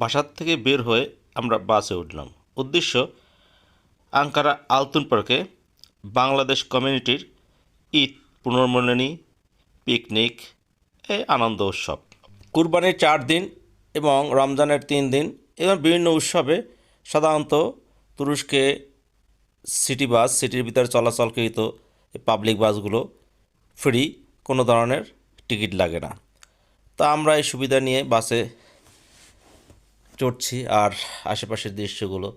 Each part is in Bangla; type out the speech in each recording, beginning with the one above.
বাসার থেকে বের হয়ে আমরা বাসে উঠলাম। উদ্দেশ্য, আঙ্কারা আলতুন পার্কে বাংলাদেশ কমিউনিটির ঈদ পুনর্মিলনী পিকনিক এই আনন্দ উৎসব। কুরবানির চার দিন এবং রমজানের তিন দিন এবং বিভিন্ন উৎসবে সাধারণত তুরস্কে সিটি বাস, সিটির ভিতরে চলাচলকৃত পাবলিক বাসগুলো ফ্রি, কোনো ধরনের টিকিট লাগে না। তা আমরা এই সুবিধা নিয়ে বাসে চড়ছি আর আশেপাশের দৃশ্যগুলো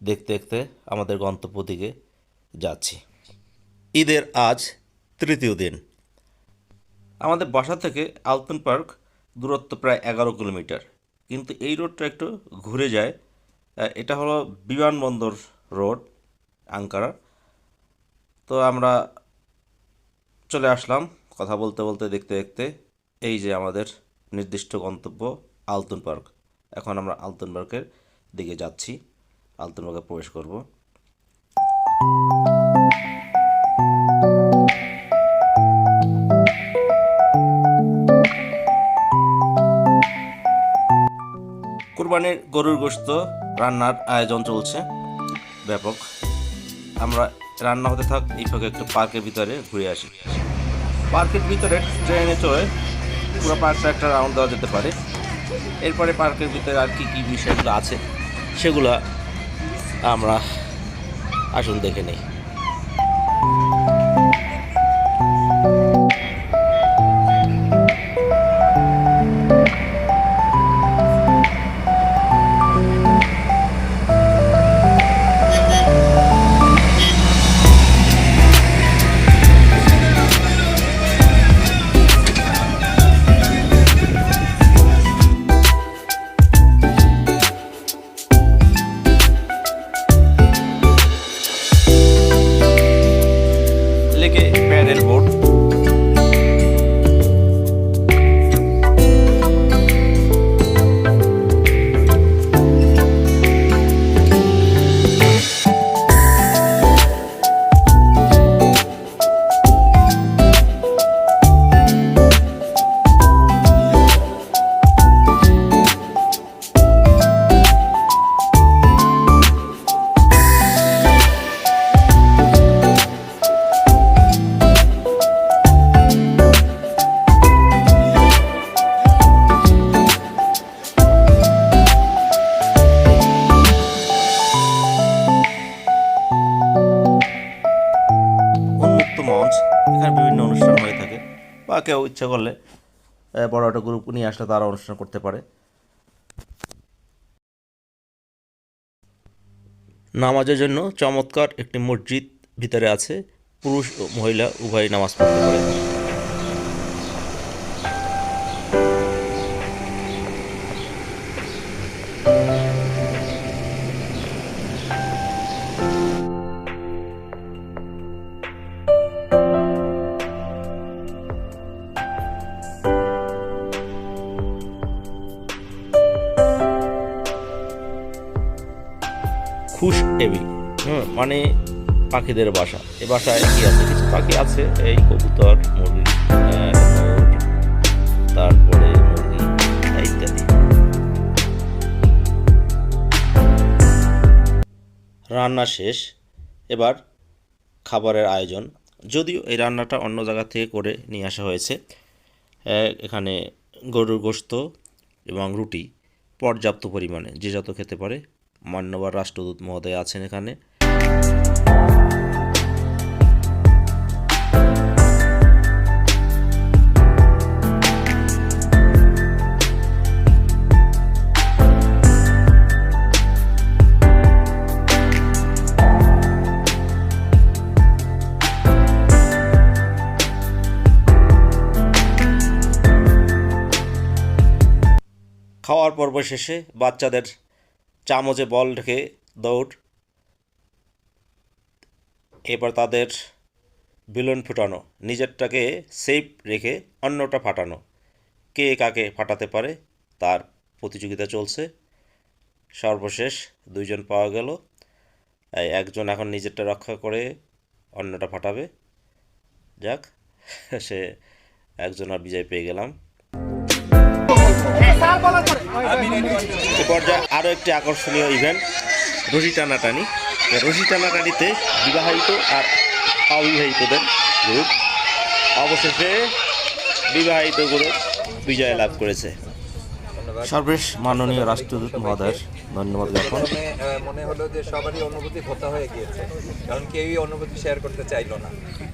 দেখতে দেখতে আমাদের গন্তব্য দিকে যাচ্ছি। ঈদের আজ তৃতীয় দিন। আমাদের বাসা থেকে আলতন পার্ক দূরত্ব প্রায় এগারো কিলোমিটার। কিন্তু এই রোডটা একটু ঘুরে যায়। এটা হলো বিমানবন্দর রোড, আঙ্কারা। তো আমরা চলে আসলাম কথা বলতে বলতে দেখতে দেখতে। এই যে আমাদের নির্দিষ্ট গন্তব্য আলতুন পার্ক। এখন আমরা আলতুন পার্কের দিকে যাচ্ছি। আলতুন পার্কে প্রবেশ করব। কুরবানির গরুর গোশত রান্নার আয়োজন চলছে। ব্যাপক। আমরা রান্না হতে থাক, এই ফাঁকে একটু পার্কের ভিতরে ঘুরে আসি। পার্কের ভিতরে ট্রেনে চড়ে পুরো পার্কটা একটা রাউন্ড দেওয়া যেতে পারে। এরপরে পার্কের ভিতরে আর কী কী বিষয়গুলো আছে সেগুলো আমরা আসুন দেখে নেই। বা কেউ ইচ্ছা করলে বড় একটা গ্রুপ নিয়ে আসলে তারা অনুষ্ঠান করতে পারে। নামাজের জন্য চমৎকার একটি মসজিদ ভিতরে আছে, পুরুষ ও মহিলা উভয় নামাজ পড়তে পারে। খুশ এবি হুম মানে পাখিদের বাসা। এ বাসায় কি আছে? কিছু পাখি আছে, এই কবুতর, মুরগি তারপরে মুরগি, ইত্যাদি। রান্না শেষ। এবার খাবারের আয়োজন। যদিও এই রান্নাটা অন্য জায়গা থেকে করে নিয়ে আসা হয়েছে। এখানে গরুর গোশত এবং রুটি পর্যাপ্ত পরিমাণে, যে যত খেতে পারে মান্যবর রাষ্ট্রদূত মহোদয় আছেন এখানে। খাওয়ার পর্ব শেষে বাচ্চাদের চামচে বল ঢেকে দৌড়। এবার তাদের বেলুন ফুটানো, নিজেরটাকে সেফ রেখে অন্যটা ফাটানো। কে কাকে ফাটাতে পারে তার প্রতিযোগিতা চলছে। সর্বশেষ দুইজন পাওয়া গেল। একজন এখন নিজেরটা রক্ষা করে অন্যটা ফাটাবে। যাক, সে একজন আর বিজয় পেয়ে গেলাম। এ পর্যায়ে আরও একটি আকর্ষণীয় ইভেন্ট রশি টানাটানি। রশি টানাটানিতে বিবাহিত আর অবিবাহিতদের গ্রুপ অবশেষে বিবাহিত গ্রুপ বিজয় লাভ করেছে। সর্বেশ মাননীয় রাষ্ট্রদূত মহোদয়ের ধন্যবাদ জ্ঞাপন। মনে হলো যে সবারই অনুভূতি ভোতা হয়ে গিয়েছে কারণ কেউই অনুভূতি শেয়ার করতে চাইলো না।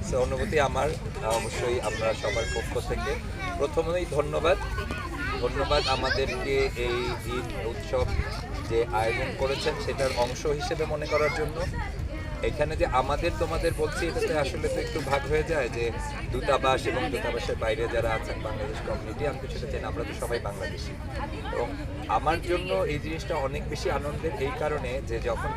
সে অনুভূতি আমার অবশ্যই আমরা সবার পক্ষ থেকে। প্রথমেই ধন্যবাদ। ধন্যবাদ আমাদেরকে এই ঈদ উৎসব যে আয়োজন করেছেন সেটার অংশ হিসেবে মনে করার জন্য। এখানে যে আমাদের তোমাদের বলছি, এটাতে আসলে তো একটু ভাগ হয়ে যায় যে দূতাবাস এবং দূতাবাসের বাইরে যারা আছেন বাংলাদেশ কমিউনিটি আমি সেটা চাই আমরা তো সবাই বাংলাদেশি। এবং আমার জন্য এই জিনিসটা অনেক বেশি আনন্দের এই কারণে যে যখন